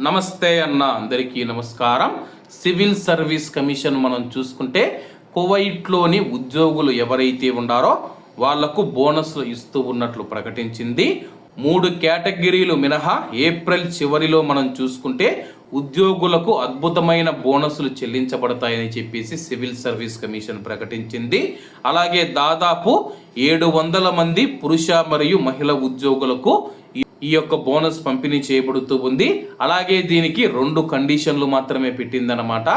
నమస్తే అన్న అందరికీ నమస్కారం. సివిల్ సర్వీస్ కమిషన్ మనం చూసుకుంటే కువైట్లోని ఉద్యోగులు ఎవరైతే ఉన్నారో వాళ్ళకు బోనస్లు ఇస్తూ ఉన్నట్లు ప్రకటించింది. మూడు కేటగిరీలు మినహా ఏప్రిల్ చివరిలో మనం చూసుకుంటే ఉద్యోగులకు అద్భుతమైన బోనస్లు చెల్లించబడతాయని చెప్పేసి సివిల్ సర్వీస్ కమిషన్ ప్రకటించింది. అలాగే దాదాపు ఏడు వందల మంది పురుష మరియు మహిళ ఉద్యోగులకు ఈ- యొక్క బోనస్ పంపిణీ చేయబడుతూ ఉంది. అలాగే దీనికి రెండు కండిషన్లు మాత్రమే పెట్టిందనమాట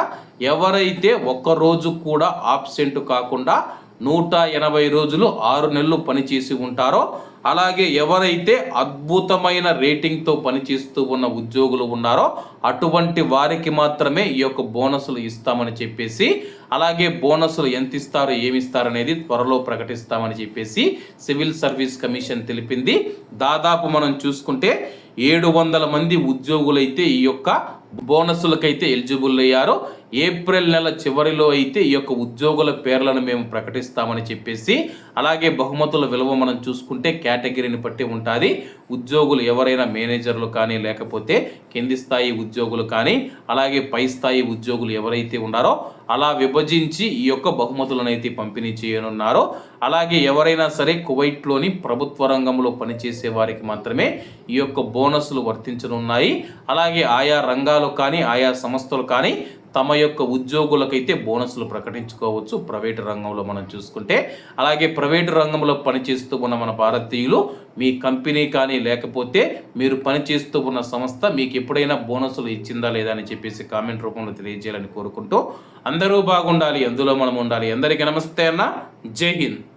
ఎవరైతే ఒక్కరోజు కూడా ఆబ్సెంట్ కాకుండా నూట ఎనభై రోజులు ఆరు నెలలు పనిచేసి ఉంటారో అలాగే ఎవరైతే అద్భుతమైన రేటింగ్తో పనిచేస్తూ ఉన్న ఉద్యోగులు ఉన్నారో అటువంటి వారికి మాత్రమే ఈ యొక్క బోనసులు ఇస్తామని చెప్పేసి అలాగే బోనసులు ఎంత ఇస్తారు ఏమిస్తారు అనేది త్వరలో ప్రకటిస్తామని చెప్పేసి సివిల్ సర్వీస్ కమిషన్ తెలిపింది. దాదాపు మనం చూసుకుంటే ఏడు వందల మంది ఉద్యోగులైతే ఈ యొక్క బోనస్లకైతే ఎలిజిబుల్ అయ్యారో ఏప్రిల్ నెల చివరిలో అయితే ఈ యొక్క ఉద్యోగుల పేర్లను మేము ప్రకటిస్తామని చెప్పేసి అలాగే బహుమతుల విలువ మనం చూసుకుంటే కేటగిరీని బట్టి ఉంటుంది. ఉద్యోగులు ఎవరైనా మేనేజర్లు కానీ లేకపోతే కింది స్థాయి ఉద్యోగులు కానీ అలాగే పై స్థాయి ఉద్యోగులు ఎవరైతే ఉన్నారో అలా విభజించి ఈ యొక్క బహుమతులను అయితే పంపిణీ చేయనున్నారో అలాగే ఎవరైనా సరే కువైట్లోని ప్రభుత్వ రంగంలో పనిచేసే వారికి మాత్రమే ఈ యొక్క బోనస్లు వర్తించనున్నాయి. అలాగే ఆయా రంగాలు కానీ ఆయా సంస్థలు కానీ తమ యొక్క ఉద్యోగులకైతే బోనస్లు ప్రకటించుకోవచ్చు ప్రైవేటు రంగంలో మనం చూసుకుంటే. అలాగే ప్రైవేటు రంగంలో పనిచేస్తూ ఉన్న మన భారతీయులు మీ కంపెనీ కానీ లేకపోతే మీరు పనిచేస్తూ ఉన్న సంస్థ మీకు ఎప్పుడైనా బోనస్లు ఇచ్చిందా లేదా అని చెప్పేసి కామెంట్ రూపంలో తెలియజేయాలని కోరుకుంటూ. అందరూ బాగుండాలి అందులో మనం ఉండాలి. అందరికీ నమస్తే అన్న. జై హింద్.